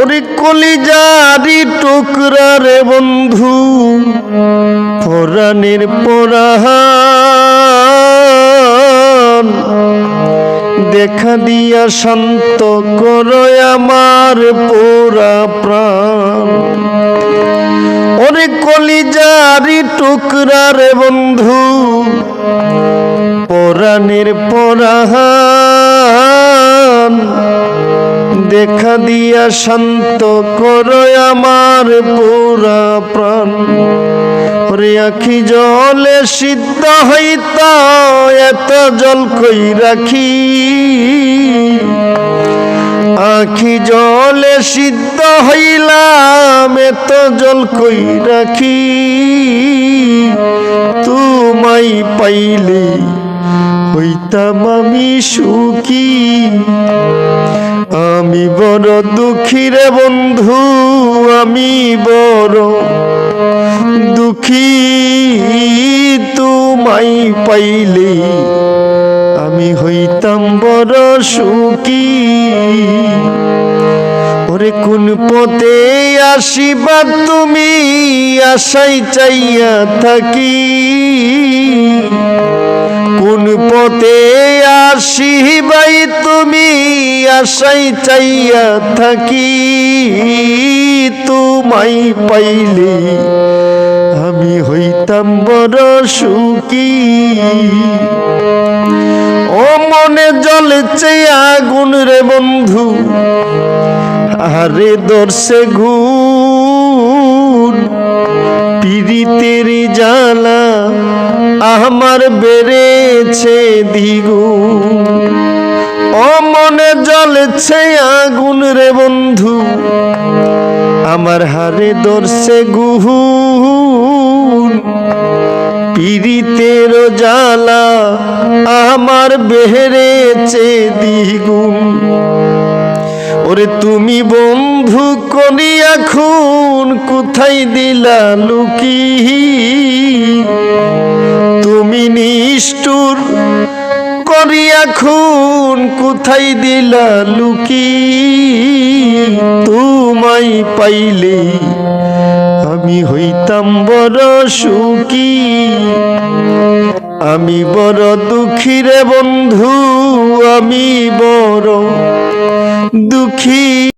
ওরে কলিজারি টুকরা রে বন্ধু পরাণের পরাহান দেখা দিয়া শান্ত করো আমার পোড়া প্রাণ। ওরে কলিজারি টুকরা রে বন্ধু পরাণের পরাহান দেখা দিয়া শান্ত করো আমার পুরা প্রাণ। ওরে আখি জলে সিদ্ধ হইতা, এত জল কই রাখি? আখি জলে সিদ্ধ হইলাম, এত জল কই রাখি? তুমাই পাইলে হইতাম আমি সুখী। আমি বড় দুঃখী রে বন্ধু, আমি বড় দুঃখী। তুমাই পাইলে আমি হইতাম বড় সুখী। ওরে কোন পথে আসিবা তুমি, আশাই চাইয়া থাকি। কোন পথে তুমি আশাই চাইয়া থাকি তোমাই পাইলে আমি হইতাম বড় সুখী। ও মনে জ্বলেছে আগুন রে বন্ধু আরে দর্শে ঘুন পীড়িতের জ্বালা আমার বেড়েছে দ্বিগুণ। ও মনে জ্বলেছে আগুন রে বন্ধু। আমার হারে দর্শে গুহুন। পীড়িতের জ্বালা আমার বেড়েছে দ্বিগুণ। ওরে তুমি বন্ধু করি এখন কোথায় দিলা লুকি নিষ্ঠুর করি এখন কোথায় দিলা লুকি? তোমায় পাইলে আমি হইতাম বড় সুখী। আমি বড় দুঃখী রে বন্ধু, আমি বড় দুঃখী।